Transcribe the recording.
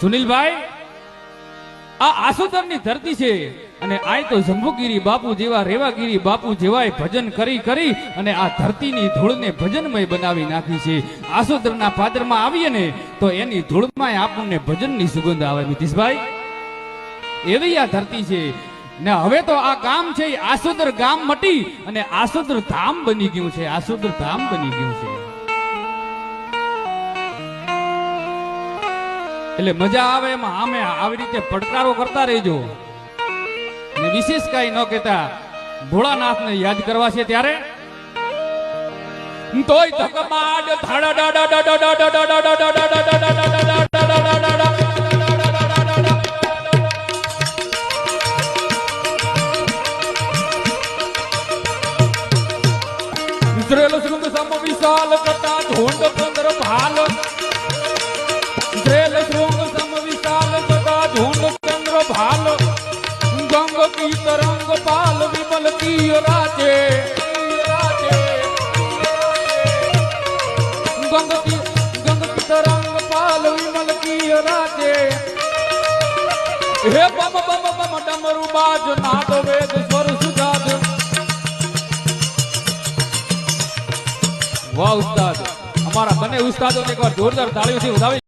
સુનિલભાઈ, આ આસોદરની ધરતી છે અને આય તો જંબુગીરી બાપુ જેવા, રેવાગીરી બાપુ જેવાય ભજન કરી કરી અને આ ધરતીની ધૂળને ભજનમય બનાવી નાખી છે. આસોદરના પાદરમાં આવીએ ને તો એની ધૂળમાં આપણને ભજનની સુગંધ આવે. નીતિશભાઈ, એવી આ ધરતી છે. ને હવે તો આ ગામ છે આસોદર ગામ મટી અને આસોદર ધામ બની ગયું છે. આસોદર ધામ બની ગયું છે. એટલે મજા આવે એમાં આમે આવી રીતે પડકારો કરતા રહેજો વિશેષ કઈ ન કહેતા ભોળાનાથને યાદ કરવા છે ત્યારે તોય ધકમાડ ધાડા ડાડા ડાડા ડાડા ડાડા ડાડા ડાડા ડાડા ડાડા ઇઝરાયેલ શૃંગ સમ વિશાલ કટા ઝોંડ તરંગ પાલ વિમલ કી રાજે. રાજે ગંગ કી ગંગ કી તરંગ પાલ વિમલ કી રાજે. હે બમ બમ બમ, ડમરુ બાજ, નાદ, વેદ, સ્વર, સુજાદ. વાહ, ઉસ્તાદ. અમારા બંને ઉસ્તાદોને એકવાર જોરદાર તાળીઓથી વધાવી